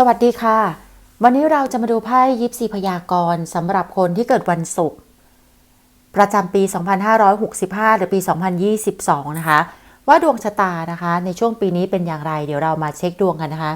สวัสดีค่ะ วันนี้เราจะมาดูไพ่ยิปซีพยากรณ์สำหรับคนที่เกิดวันศุกร์ประจำปี 2565 หรือปี 2022 นะคะ ว่าดวงชะตานะคะ ในช่วงปีนี้เป็นอย่างไร เดี๋ยวเรามาเช็คดวงกันนะคะ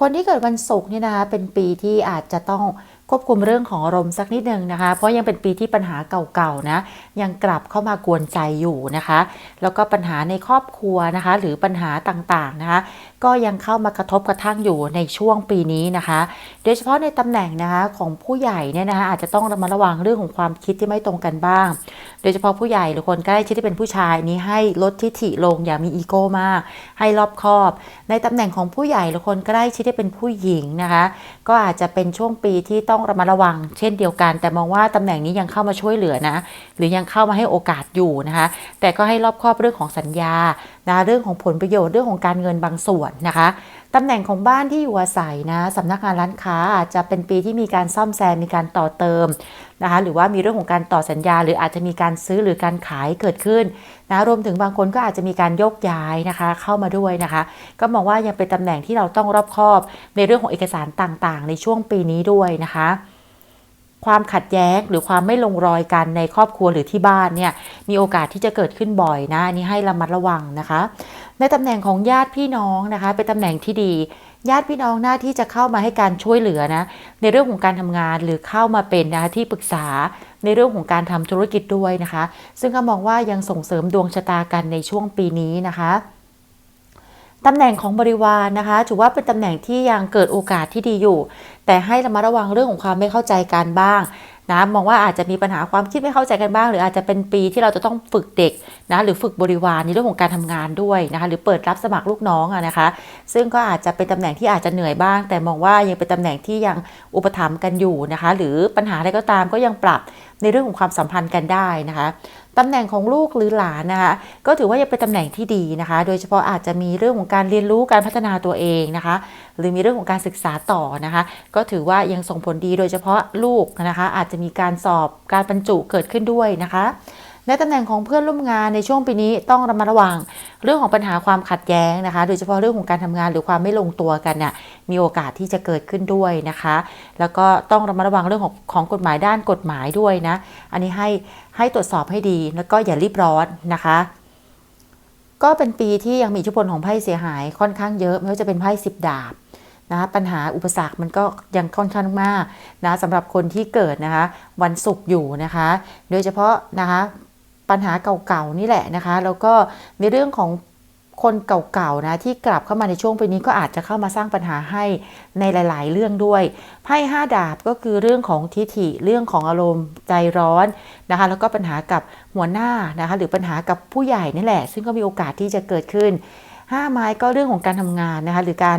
คนที่เกิดวันศุกร์เนี่ยนะคะ เป็นปีที่อาจจะต้องควบคุมเรื่องของอารมณ์สักนิดนึงนะคะ เพราะยังเป็นปีที่ปัญหาเก่าๆนะ ยังกลับเข้ามากวนใจอยู่นะคะ แล้วก็ปัญหาในครอบครัวนะคะ หรือปัญหาต่างๆนะคะ ก็ยังเข้ามากระทบกระทั่งอยู่ในช่วงปีนี้นะคะ โดยเฉพาะในตำแหน่งนะคะของผู้ใหญ่เนี่ยนะคะอาจจะต้องระมัดระวังเรื่องของความคิดที่ไม่ตรงกันบ้าง โดยเฉพาะผู้ใหญ่หรือคนใกล้ชิดที่เป็นผู้ชายนี้ให้ลดทิฐิลงอย่ามีอีโก้มาก ให้รอบคอบ ในตำแหน่งของผู้ใหญ่หรือคนใกล้ชิดที่เป็นผู้หญิงนะคะ ก็อาจจะเป็นช่วงปีที่ต้องระมัดระวัง เช่นเดียวกัน แต่มองว่าตำแหน่งนี้ยังเข้ามาช่วยเหลือนะ หรือยังเข้ามาให้โอกาสอยู่นะคะ แต่ก็ให้รอบคอบเรื่องของสัญญา นะเรื่องของผลประโยชน์เรื่องของการเงินบางส่วนนะคะตำแหน่งของบ้านที่อยู่อาศัยนะสำนักงานร้านค้าอาจจะเป็นปีที่มีการซ่อมแซมมีการต่อเติมนะคะหรือว่ามีเรื่องของการต่อสัญญา หรืออาจจะมีการซื้อหรือการขายเกิดขึ้นนะรวมถึงบางคนก็อาจจะมีการยกย้ายนะคะเข้ามาด้วยนะคะ ก็มองว่ายังเป็นตำแหน่งที่เราต้องรอบคอบในเรื่องของเอกสารต่างๆ ในช่วงปีนี้ด้วยนะคะ ความขัดแย้งหรือความไม่ลงรอยกันในครอบครัวหรือที่บ้านเนี่ยมีโอกาสที่จะเกิดขึ้นบ่อยนะนนี้ให้ระมัดระวังนะคะ ในตำแหน่งของญาติพี่น้องนะคะ เป็นตำแหน่งที่ดี ญาติพี่น้องหน้าที่จะเข้ามาให้การช่วยเหลือนะในเรื่องของการทำงานหรือเข้ามาเป็นนะคะที่ปรึกษาในเรื่องของการทำธุรกิจด้วยนะคะ ซึ่งก็มองว่ายังส่งเสริมดวงชะตากันในช่วงปีนี้นะคะ ตำแหน่งของบริวารนะคะถือว่าเป็นตำแหน่งที่ยังเกิดโอกาสที่ดีอยู่ แต่ให้ระมัดระวังเรื่องของความไม่เข้าใจกันบ้างนะมองว่าอาจจะมีปัญหาความคิดไม่เข้าใจกันบ้าง หรืออาจจะเป็นปีที่เราจะต้องฝึกเด็กนะหรือฝึกบริวารในเรื่องของการทำงานด้วยนะคะหรือเปิดรับสมัครลูกน้องอะนะคะ ซึ่งก็อาจจะเป็นตำแหน่งที่อาจจะเหนื่อยบ้าง แต่มองว่ายังเป็นตำแหน่งที่ยังอุปถัมภ์กันอยู่นะคะ หรือปัญหาอะไรก็ตามก็ยังปรับในเรื่องของความสัมพันธ์กันได้นะคะ ตำแหน่งของลูกหรือหลานนะคะ ก็ถือว่ายังเป็นตำแหน่งที่ดีนะคะ โดยเฉพาะอาจจะมีเรื่องของการเรียนรู้การพัฒนาตัวเองนะคะ หรือมีเรื่องของการศึกษาต่อนะคะ ก็ถือว่ายังส่งผลดีโดยเฉพาะลูกนะคะ อาจจะมีการสอบการบรรจุเกิดขึ้นด้วยนะคะ ในตำแหน่งของเพื่อนร่วมงานในช่วงปีนี้ต้องระมัดระวัง เรื่องของปัญหาความขัดแย้งนะคะ โดยเฉพาะเรื่องของการทำงานหรือความไม่ลงตัวกันเนี่ยมีโอกาสที่จะเกิดขึ้นด้วยนะคะ แล้วก็ต้องระมัดระวังเรื่องของของกฎหมายด้านกฎหมายด้วยนะ อันนี้ให้ให้ตรวจสอบให้ดีแล้วก็อย่ารีบร้อนนะคะก็เป็นปีที่ยังมีอิทธิพลของไพ่เสียหายค่อนข้างเยอะไม่ว่าจะเป็นไพ่สิบดาบนะปัญหาอุปสรรคมันก็ยังค่อนข้างมากนะสำหรับคนที่เกิดนะคะ วันศุกร์อยู่นะคะ โดยเฉพาะนะคะ ปัญหาเก่าๆนี่แหละนะคะ แล้วก็ในเรื่องของคนเก่าๆนะที่กลับเข้ามาในช่วงปีนี้ก็อาจจะเข้ามาสร้างปัญหาให้ในหลาย ๆ เรื่องด้วยไพ่ห้าดาบก็คือเรื่องของทิฐิเรื่องของอารมณ์ใจร้อนนะคะ แล้วก็ปัญหากับหัวหน้านะคะ หรือปัญหากับผู้ใหญ่นี่แหละ ซึ่งก็มีโอกาสที่จะเกิดขึ้นห้าไม้ก็เรื่องของการทำงานนะคะ หรือการ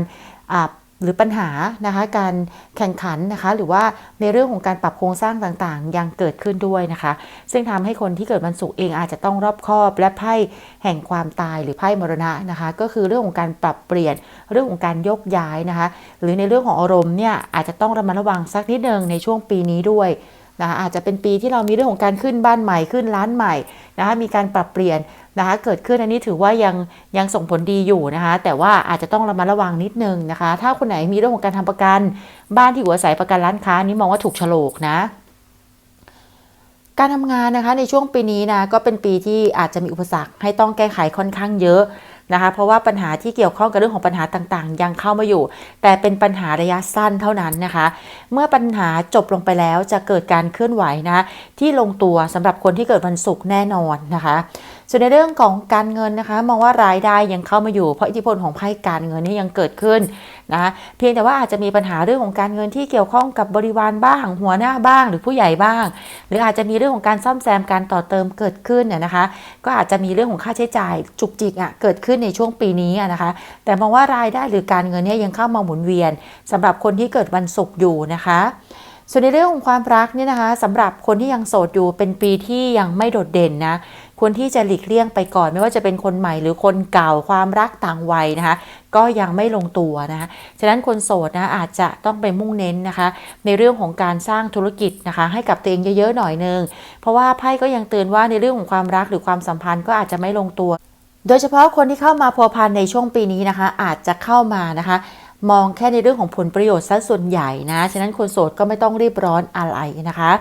หรือปัญหานะคะการแข่งขันนะคะหรือว่าในเรื่องของการปรับโครงสร้างต่างๆ ยังเกิดขึ้นด้วยนะคะ ซึ่งทำให้คนที่เกิดวันศุกร์เองอาจจะต้องรอบคอบและไพ่แห่งความตายหรือไพ่มรณะนะคะ ก็คือเรื่องของการปรับเปลี่ยนเรื่องของการยกย้ายนะคะ หรือในเรื่องของอารมณ์เนี่ยอาจจะต้องระมัดระวังสักนิดนึงในช่วงปีนี้ด้วยนะคะอาจจะเป็นปีที่เรามีเรื่องของการขึ้นบ้านใหม่ขึ้นร้านใหม่นะคะมีการปรับเปลี่ยน นะคะเกิดขึ้นอันนี้ถือว่ายังยังส่งผลดีอยู่นะคะ แต่ว่าอาจจะต้องระมัดระวังนิดนึงนะคะ ถ้าคนไหนมีเรื่องของการทำประกัน บ้านที่อยู่อาศัยประกันร้านค้านี้มองว่าถูกฉลกนะการทำงานนะคะในช่วงปีนี้นะก็เป็นปีที่อาจจะมีอุปสรรคให้ต้องแก้ไขค่อนข้างเยอะนะคะ เพราะว่าปัญหาที่เกี่ยวข้องกับเรื่องของปัญหาต่างๆ ยังเข้ามาอยู่ แต่เป็นปัญหาระยะสั้นเท่านั้นนะคะ เมื่อปัญหาจบลงไปแล้วจะเกิดการเคลื่อนไหวนะที่ลงตัวสำหรับคนที่เกิดวันศุกร์แน่นอนนะคะ ส่วนในเรื่องของการเงินนะคะ มองว่ารายได้ยังเข้ามาอยู่เพราะอิทธิพลของไพ่การเงินนี่ยังเกิดขึ้นนะคะเพียงแต่ว่าอาจจะมีปัญหาเรื่องของการเงินที่เกี่ยวข้องกับบริวารบ้าง หัวหน้าบ้าง หรือผู้ใหญ่บ้าง หรืออาจจะมีเรื่องของการซ่อมแซมการต่อเติมเกิดขึ้นน่ยนะคะ ก็อาจจะมีเรื่องของค่าใช้จ่ายจุกจิกอะเกิดขึ้นในช่วงปีนี้นะคะ แต่มองว่ารายได้หรือการเงินเนี่ยยังเข้ามาหมุนเวียนสำหรับคนที่เกิดวันศุกร์อยู่นะคะส่วนในเรื่องของความรักเนี่ยนะคะสำหรับคนที่ยังโสดอยู่เป็นปีที่ยังไม่โดดเด่นนะ ควรที่จะหลีกเลี่ยงไปก่อน ไม่ว่าจะเป็นคนใหม่หรือคนเก่าความรักต่างวัยนะคะก็ยังไม่ลงตัวนะคะฉะนั้นคนโสดนะอาจจะต้องไปมุ่งเน้นนะคะ ในเรื่องของการสร้างธุรกิจนะคะ ให้กับตัวเองเยอะๆหน่อยนึง เพราะว่าไพ่ก็ยังเตือนว่าในเรื่องของความรักหรือความสัมพันธ์ก็อาจจะไม่ลงตัว โดยเฉพาะคนที่เข้ามาพัวพันในช่วงปีนี้นะคะ อาจจะเข้ามานะคะมองแค่ในเรื่องของผลประโยชน์ซะส่วนใหญ่นะ ฉะนั้นคนโสดก็ไม่ต้องรีบร้อนอะไรนะคะ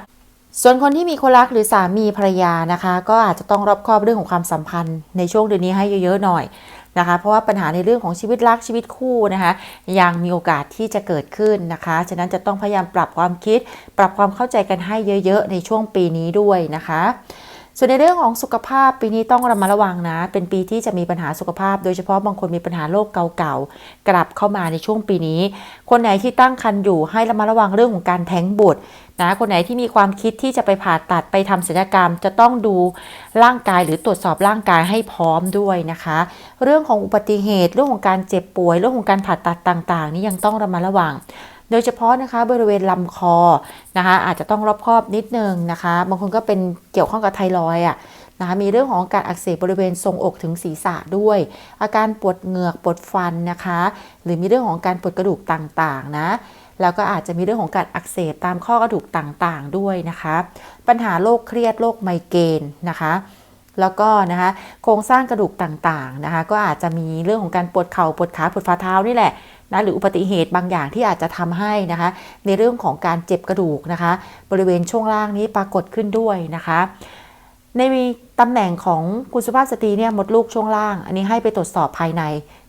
ส่วนคนที่มีคนรักหรือสามีภรรยานะคะ ก็อาจจะต้องรอบคอบเรื่องของความสัมพันธ์ในช่วงเดือนนี้ให้เยอะๆหน่อยนะคะ เพราะว่าปัญหาในเรื่องของชีวิตรักชีวิตคู่นะคะ ยังมีโอกาสที่จะเกิดขึ้นนะคะ ฉะนั้นจะต้องพยายามปรับความคิด ปรับความเข้าใจกันให้เยอะ ๆ ในช่วงปีนี้ด้วยนะคะ ส่วนในเรื่องของสุขภาพปีนี้ต้องระมัดระวังนะ เป็นปีที่จะมีปัญหาสุขภาพ โดยเฉพาะบางคนมีปัญหาโรคเก่าๆกลับเข้ามาในช่วงปีนี้ คนไหนที่ตั้งครรภ์อยู่ให้ระมัดระวังเรื่องของการแท้งบุตรนะคนไหนที่มีความคิดที่จะไปผ่าตัดไปทำศัลยกรรม จะต้องดูร่างกายหรือตรวจสอบร่างกายให้พร้อมด้วยนะคะ เรื่องของอุบัติเหตุเรื่องของการเจ็บป่วย เรื่องของการผ่าตัดต่างๆ นี่ยังต้องระมัดระวัง ดยเฉพาะนะคะบริเวณลำคอนะคะอาจจะต้องรอบคอบนิดนึงนะคะบางคนก็เป็นเกี่ยวข้องกับไทรอยด์อะนะคะมีเรื่องของการอักเสบบริเวณทรงอกถึงศีรษะด้วย อาการปวดเหงือกปวดฟันนะคะ หรือมีเรื่องของการปวดกระดูกต่างๆนะแล้วก็อาจจะมีเรื่องของการอักเสบตามข้อกระดูกต่างๆด้วยนะคะ ปัญหาโรคเครียดโรคไมเกรนนะคะแล้วก็นะคะโครงสร้างกระดูกต่างๆนะคะ ก็อาจจะมีเรื่องของการปวดเข่าปวดขาปวดฝ่าเท้านี่แหละ นะหรืออุบัติเหตุบางอย่างที่อาจจะทำให้นะคะ ในเรื่องของการเจ็บกระดูกนะคะ บริเวณช่วงล่างนี้ปรากฏขึ้นด้วยนะคะ ในตำแหน่งของคุณสุภาพสตรีเนี่ยมดลูกช่วงล่าง อันนี้ให้ไปตรวจสอบภายใน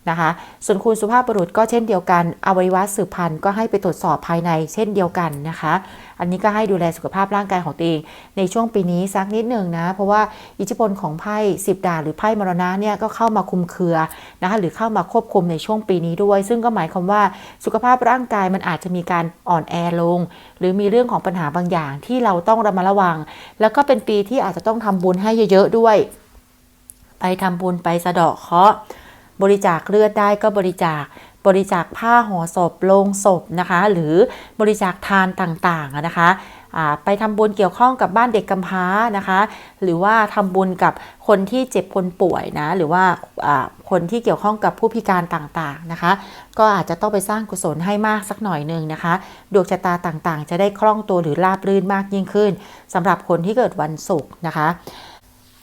นะคะ ส่วนคุณสุภาพบุรุษก็เช่นเดียวกัน อวัยวะสืบพันธุ์ก็ให้ไปตรวจสอบภายในเช่นเดียวกันนะคะ อันนี้ก็ให้ดูแลสุขภาพร่างกายของตัวเอง ในช่วงปีนี้สักนิดหนึ่งนะ เพราะว่าอิทธิพลของไพ่สิบดาหรือไพ่มรณะเนี่ยก็เข้ามาคุมเครือนะคะหรือเข้ามาควบคุมในช่วงปีนี้ด้วย ซึ่งก็หมายความว่าสุขภาพร่างกายมันอาจจะมีการอ่อนแอลง หรือมีเรื่องของปัญหาบางอย่างที่เราต้องระมัดระวัง แล้วก็เป็นปีที่อาจจะต้องทำบุญให้เยอะๆด้วย ไปทำบุญไปสะเดาะเคราะห์บริจาคเลือดได้ก็บริจาคบริจาคผ้าห่อศพโลงศพนะคะ หรือบริจาคทานต่างๆนะคะไปทำบุญเกี่ยวข้องกับบ้านเด็กกำพร้านะคะ หรือว่าทำบุญกับคนที่เจ็บคนป่วยนะหรือว่าอ่าคนที่เกี่ยวข้องกับผู้พิการต่างๆนะคะ ก็อาจจะต้องไปสร้างกุศลให้มากสักหน่อยหนึ่งนะคะ ดวงชะตาต่างๆ จะได้คล่องตัวหรือราบรื่นมากยิ่งขึ้นสำหรับคนที่เกิดวันศุกร์นะคะ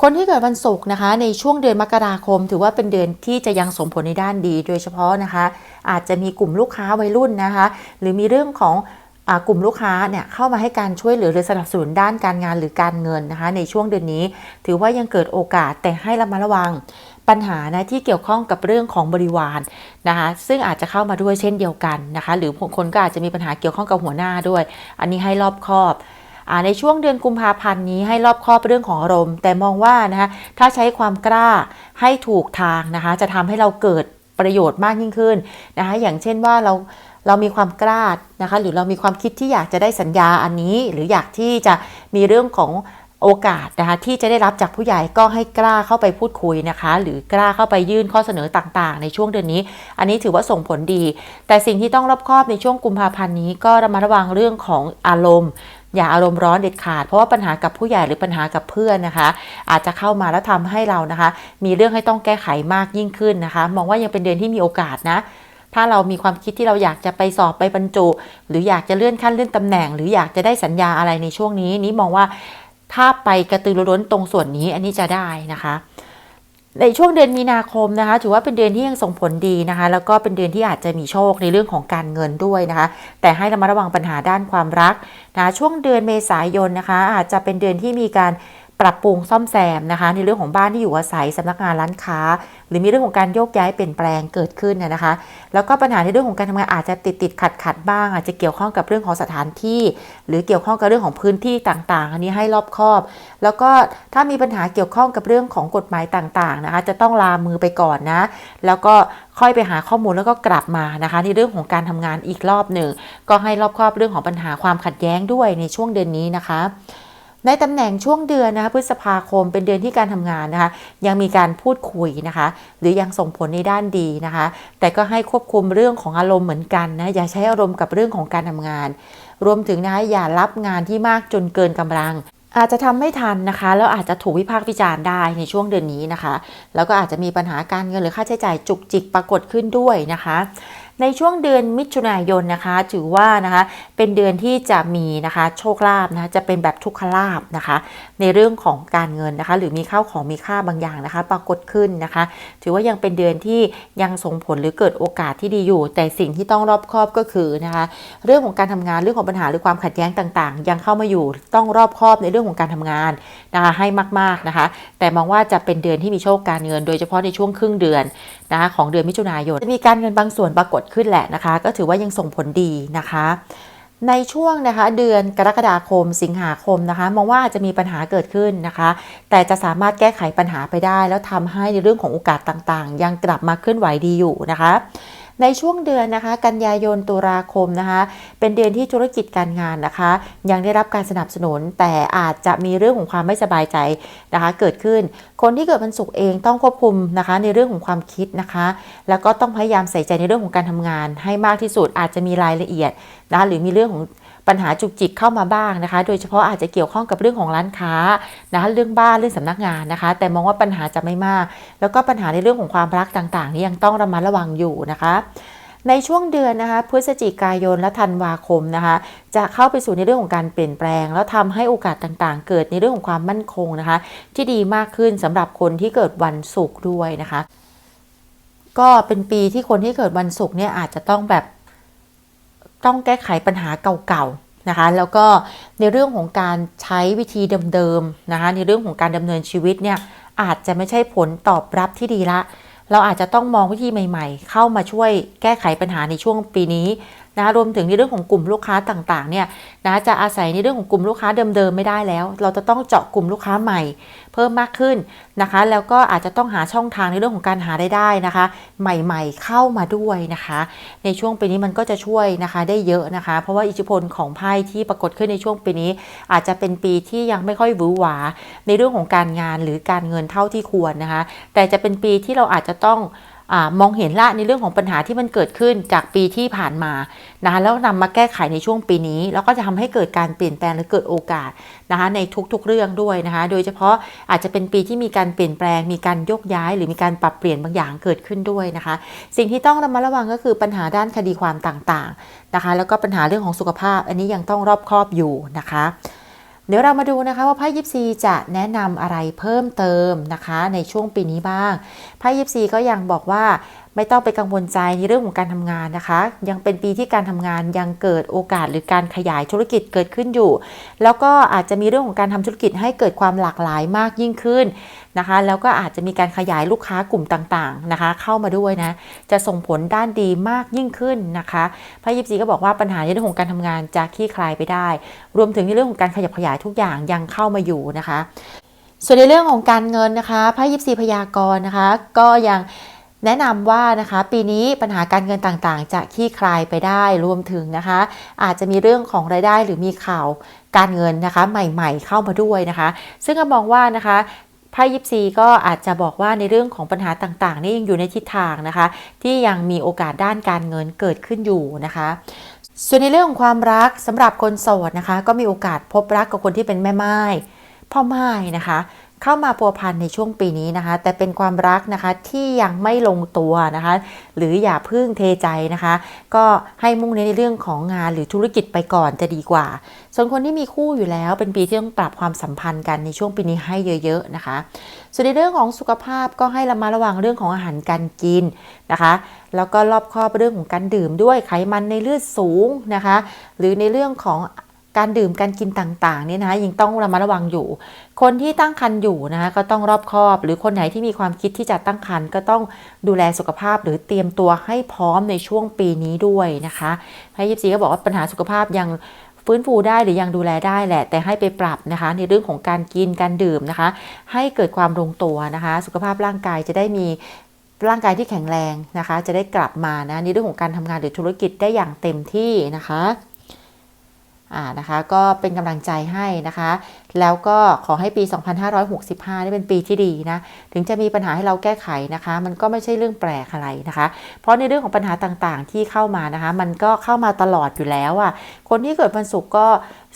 คนที่เกิดวันศุกร์นะคะ ในช่วงเดือนมกราคม ถือว่าเป็นเดือนที่จะยังส่งผลในด้านดี โดยเฉพาะนะคะ อาจจะมีกลุ่มลูกค้าวัยรุ่นนะคะ หรือมีเรื่องของกลุ่มลูกค้าเนี่ยเข้ามาให้การช่วยเหลือหรือสนับสนุนด้านการงานหรือการเงินนะคะ ในช่วงเดือนนี้ ถือว่ายังเกิดโอกาสแต่ให้ระมัดระวังปัญหานะที่เกี่ยวข้องกับเรื่องของบริวารนะคะซึ่งอาจจะเข้ามาด้วยเช่นเดียวกันนะคะ หรือบางคนก็อาจจะมีปัญหาเกี่ยวข้องกับหัวหน้าด้วย อันนี้ให้รอบคอบ ในช่วงเดือนกุมภาพันธ์นี้ให้รอบคอบเรื่องของอารมณ์ แต่มองว่านะคะถ้าใช้ความกล้าให้ถูกทางนะคะ จะทำให้เราเกิดประโยชน์มากยิ่งขึ้นนะคะอย่างเช่นว่าเราเรามีความกล้านะคะ หรือเรามีความคิดที่อยากจะได้สัญญาอันนี้ หรืออยากที่จะมีเรื่องของโอกาสนะคะที่จะได้รับจากผู้ใหญ่ก็ให้กล้าเข้าไปพูดคุยนะคะ หรือกล้าเข้าไปยื่นข้อเสนอต่างๆ ในช่วงเดือนนี้ อันนี้ถือว่าส่งผลดี แต่สิ่งที่ต้องรอบคอบในช่วงกุมภาพันธ์นี้ก็ระมัดระวังเรื่องของอารมณ์ อย่าอารมณ์ร้อนเด็ดขาด เพราะว่าปัญหากับผู้ใหญ่หรือปัญหากับเพื่อนนะคะ อาจจะเข้ามาแล้วทำให้เรานะคะ มีเรื่องให้ต้องแก้ไขมากยิ่งขึ้นนะคะ มองว่ายังเป็นเดือนที่มีโอกาสนะถ้าเรามีความคิดที่เราอยากจะไปสอบไปบรรจุ หรืออยากจะเลื่อนขั้นเลื่อนตำแหน่ง หรืออยากจะได้สัญญาอะไรในช่วงนี้ นี้มองว่าถ้าไปกระตือรือร้นตรงส่วนนี้อันนี้จะได้นะคะ ในช่วงเดือนมีนาคมนะคะ ถือว่าเป็นเดือนที่ยังส่งผลดีนะคะ แล้วก็เป็นเดือนที่อาจจะมีโชคในเรื่องของการเงินด้วยนะคะ แต่ให้ระมัดระวังปัญหาด้านความรักนะช่วงเดือนเมษายนนะคะ อาจจะเป็นเดือนที่มีการ ปรับปรุงซ่อมแซมนะคะ ในเรื่องของบ้านที่อยู่อาศัยสำนักงานร้านค้า หรือมีเรื่องของการโยกย้ายเปลี่ยนแปลงเกิดขึ้นนะนะคะ แล้วก็ปัญหาในเรื่องของการทำงานอาจจะติดติดขัดขัดบ้าง อาจจะเกี่ยวข้องกับเรื่องของสถานที่ หรือเกี่ยวข้องกับเรื่องของพื้นที่ต่างๆ อันนี้ให้รอบคอบ แล้วก็ถ้ามีปัญหาเกี่ยวข้องกับเรื่องของกฎหมายต่างๆนะคะ จะต้องลามือไปก่อนนะ แล้วก็ค่อยไปหาข้อมูลแล้วก็กลับมานะคะ ในเรื่องของการทำงานอีกรอบหนึ่งก็ให้รอบคอบเรื่องของปัญหาความขัดแย้งด้วยในช่วงเดือนนี้นะคะ ในตำแหน่งช่วงเดือนนะคะพฤษภาคมเป็นเดือนที่การทำงานนะคะยังมีการพูดคุยนะคะ หรือยังส่งผลในด้านดีนะคะ แต่ก็ให้ควบคุมเรื่องของอารมณ์เหมือนกันนะอย่าใช้อารมณ์กับเรื่องของการทำงาน รวมถึงนะคะอย่ารับงานที่มากจนเกินกำลังอาจจะทำไม่ทันนะคะ แล้วอาจจะถูกวิพากษ์วิจารณ์ได้ในช่วงเดือนนี้นะคะ แล้วก็อาจจะมีปัญหาการเงินหรือค่าใช้จ่ายจุกจิกปรากฏขึ้นด้วยนะคะ ในช่วงเดือนมิถุนายนนะคะ ถือว่านะคะเป็นเดือนที่จะมีนะคะโชคลาภนะคะจะเป็นแบบทุกขลาภนะคะ ในเรื่องของการเงินนะคะ หรือมีข้าวของมีค่าบางอย่างนะคะ ปรากฏขึ้นนะคะ ถือว่ายังเป็นเดือนที่ยังส่งผลหรือเกิดโอกาสที่ดีอยู่ แต่สิ่งที่ต้องรอบคอบก็คือนะคะ เรื่องของการทำงานเรื่องของปัญหาหรือความขัดแย้งต่างๆ ยังเข้ามาอยู่ต้องรอบคอบในเรื่องของการทำงานนะคะให้มากๆนะคะ แต่มองว่าจะเป็นเดือนที่มีโชคการเงิน โดยเฉพาะในช่วงครึ่งเดือน นะคะของเดือนมิถุนายน จะมีการเงินบางส่วนปรากฏขึ้นแหละนะคะ ก็ถือว่ายังส่งผลดีนะคะในช่วงนะคะเดือนกรกฎาคมสิงหาคมนะคะมองว่าอาจจะมีปัญหาเกิดขึ้นนะคะ แต่จะสามารถแก้ไขปัญหาไปได้ แล้วทำให้ในเรื่องของโอกาสต่างๆ ยังกลับมาเคลื่อนไหวดีอยู่นะคะ ในช่วงเดือนนะคะ กันยายนตุลาคมนะคะ เป็นเดือนที่ธุรกิจการงานนะคะ ยังได้รับการสนับสนุน แต่อาจจะมีเรื่องของความไม่สบายใจนะคะ เกิดขึ้น คนที่เกิดวันศุกร์เองต้องควบคุมนะคะ ในเรื่องของความคิดนะคะ แล้วก็ต้องพยายามใส่ใจในเรื่องของการทำงาน ให้มากที่สุดอาจจะมีรายละเอียดนะคะหรือมีเรื่องของ ปัญหาจุกจิกเข้ามาบ้างนะคะ โดยเฉพาะอาจจะเกี่ยวข้องกับเรื่องของร้านค้านะคะเรื่องบ้านเรื่องสำนักงานนะคะ แต่มองว่าปัญหาจะไม่มาก แล้วก็ปัญหาในเรื่องของความรักต่างๆนี่ยังต้องระมัดระวังอยู่นะคะในช่วงเดือนนะคะพฤศจิกายนและธันวาคมนะคะ จะเข้าไปสู่ในเรื่องของการเปลี่ยนแปลง แล้วทำให้โอกาสต่างๆ เกิดในเรื่องของความมั่นคงนะคะ ที่ดีมากขึ้นสำหรับคนที่เกิดวันศุกร์ด้วยนะคะ ก็เป็นปีที่คนที่เกิดวันศุกร์เนี่ยอาจจะต้องแบบ ต้องแก้ไขปัญหาเก่าๆนะคะ แล้วก็ในเรื่องของการใช้วิธีเดิมๆนะคะ ในเรื่องของการดำเนินชีวิตเนี่ยอาจจะไม่ใช่ผลตอบรับที่ดีละ เราอาจจะต้องมองวิธีใหม่ ๆ เข้ามาช่วยแก้ไขปัญหาในช่วงปีนี้ นะรวมถึงในเรื่องของกลุ่มลูกค้าต่างๆเนี่ยนะจะอาศัยในเรื่องของกลุ่มลูกค้าเดิมๆไม่ได้แล้ว เราจะต้องเจาะกลุ่มลูกค้าใหม่ เพิ่มมากขึ้นนะคะ แล้วก็อาจจะต้องหาช่องทางในเรื่องของการหารายได้นะคะ ใหม่ๆเข้ามาด้วยนะคะ ในช่วงปีนี้มันก็จะช่วยนะคะได้เยอะนะคะ เพราะว่าอิทธิพลของไพ่ที่ปรากฏขึ้นในช่วงปีนี้ อาจจะเป็นปีที่ยังไม่ค่อยหวือหวาในเรื่องของการงานหรือการเงินเท่าที่ควรนะคะ แต่จะเป็นปีที่เราอาจจะต้อง อมองเห็นละในเรื่องของปัญหาที่มันเกิดขึ้นจากปีที่ผ่านมานะคะแล้วนำมาแก้ไขในช่วงปีนี้ แล้วก็จะทำให้เกิดการเปลี่ยนแปลงหรือเกิดโอกาสนะคะในทุกๆเรื่องด้วยนะคะโดยเฉพาะอาจจะเป็นปีที่มีการเปลี่ยนแปลง มีการยกย้าย หรือมีการปรับเปลี่ยนบางอย่างเกิดขึ้นด้วยนะคะ สิ่งที่ต้องระมัดระวังก็คือปัญหาด้านคดีความต่างๆนะคะแล้วก็ปัญหาเรื่องของสุขภาพ อันนี้ยังต้องรอบคอบอยู่นะคะ เดี๋ยวเรามาดูนะคะว่าไพ่ยิปซีจะแนะนำอะไรเพิ่มเติมนะคะ ในช่วงปีนี้บ้างไพ่ยิปซีก็ยังบอกว่า ไม่ต้องไปกังวลใจในเรื่องของการทำงานนะคะ ยังเป็นปีที่การทำงานยังเกิดโอกาสหรือการขยายธุรกิจเกิดขึ้นอยู่ แล้วก็อาจจะมีเรื่องของการทำธุรกิจให้เกิดความหลากหลายมากยิ่งขึ้นนะคะ แล้วก็อาจจะมีการขยายลูกค้ากลุ่มต่างๆนะคะ เข้ามาด้วยนะ จะส่งผลด้านดีมากยิ่งขึ้นนะคะไพ่ยิปซีก็บอกว่าปัญหาในเรื่องของการทำงานจะคลี่คลายไปได้ รวมถึงในเรื่องของการขยับขยายทุกอย่างยังเข้ามาอยู่นะคะส่วนในเรื่องของการเงินนะคะไพ่ยิปซีพยากรณ์นะคะ ก็ยัง แนะนำว่านะคะปีนี้ปัญหาการเงินต่างๆ จะคลี่คลายไปได้รวมถึงนะคะ อาจจะมีเรื่องของรายได้หรือมีข่าวการเงินนะคะ ใหม่ๆ เข้ามาด้วยนะคะ ซึ่งก็มองว่านะคะไพ่ยิปซีก็อาจจะบอกว่าในเรื่องของปัญหาต่างๆ นี่ยังอยู่ในทิศทางนะคะ ที่ยังมีโอกาสด้านการเงินเกิดขึ้นอยู่นะคะส่วนในเรื่องของความรักสำหรับคนโสดนะคะ ก็มีโอกาสพบรักกับคนที่เป็นแม่ไม้พ่อไม้นะคะ เข้ามาพัวพันในช่วงปีนี้นะคะ แต่เป็นความรักนะคะที่ยังไม่ลงตัวนะคะ หรืออย่าพึ่งเทใจนะคะ ก็ให้มุ่งเน้นในเรื่องของงานหรือธุรกิจไปก่อนจะดีกว่า ส่วนคนที่มีคู่อยู่แล้ว เป็นปีที่ต้องปรับความสัมพันธ์กันในช่วงปีนี้ให้เยอะ ๆ นะคะ ส่วนในเรื่องของสุขภาพก็ให้ระมัดระวังเรื่องของอาหารการกินนะคะ แล้วก็รอบคอบเรื่องของการดื่มด้วยไขมันในเลือดสูงนะคะ หรือในเรื่องของ การดื่มการกินต่างๆเนี่ยนะคะยังต้องระมัดระวังอยู่ คนที่ตั้งครรภ์อยู่นะคะก็ต้องรอบคอบ หรือคนไหนที่มีความคิดที่จะตั้งครรภ์ก็ต้องดูแลสุขภาพหรือเตรียมตัวให้พร้อมในช่วงปีนี้ด้วยนะคะไพ่ยิปซีก็บอกว่าปัญหาสุขภาพยังฟื้นฟูได้หรือยังดูแลได้แหละ แต่ให้ไปปรับนะคะ ในเรื่องของการกินการดื่มนะคะ ให้เกิดความลงตัวนะคะ สุขภาพร่างกายจะได้มีร่างกายที่แข็งแรงนะคะ จะได้กลับมานะในเรื่องของการทำงานหรือธุรกิจได้อย่างเต็มที่นะคะ นะคะ ก็เป็นกำลังใจให้นะคะ แล้วก็ขอให้ปี 2565 นี่เป็นปีที่ดีนะ ถึงจะมีปัญหาให้เราแก้ไขนะคะ มันก็ไม่ใช่เรื่องแปลกอะไรนะคะ เพราะในเรื่องของปัญหาต่างๆ ที่เข้ามานะคะ มันก็เข้ามาตลอดอยู่แล้วอะ่ะ คนที่เกิดวันศุกร์ก็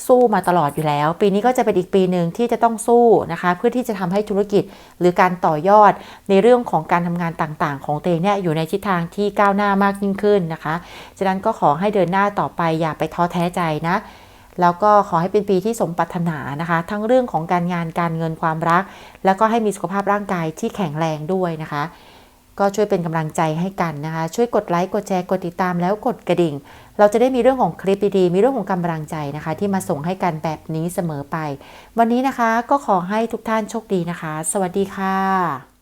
สู้มาตลอดอยู่แล้ว ปีนี้ก็จะเป็นอีกปีหนึ่งที่จะต้องสู้นะคะ เพื่อที่จะทำให้ธุรกิจหรือการต่อยอดในเรื่องของการทำงานต่างๆ ของตัวเองเนี่ยอยู่ในทิศทางที่ก้าวหน้ามากยิ่งขึ้นนะคะ ฉะนั้นก็ขอให้เดินหน้าต่อไปอย่าไปท้อแท้ใจนะ แล้วก็ขอให้เป็นปีที่สมปรารถนานะคะ ทั้งเรื่องของการงานการเงินความรัก แล้วก็ให้มีสุขภาพร่างกายที่แข็งแรงด้วยนะคะ ก็ช่วยเป็นกำลังใจให้กันนะคะ ช่วยกดไลค์กดแชร์กดติดตามแล้วกดกระดิ่ง เราจะได้มีเรื่องของคลิปดีๆมีเรื่องของกำลังใจนะคะ ที่มาส่งให้กันแบบนี้เสมอไป วันนี้นะคะก็ขอให้ทุกท่านโชคดีนะคะ สวัสดีค่ะ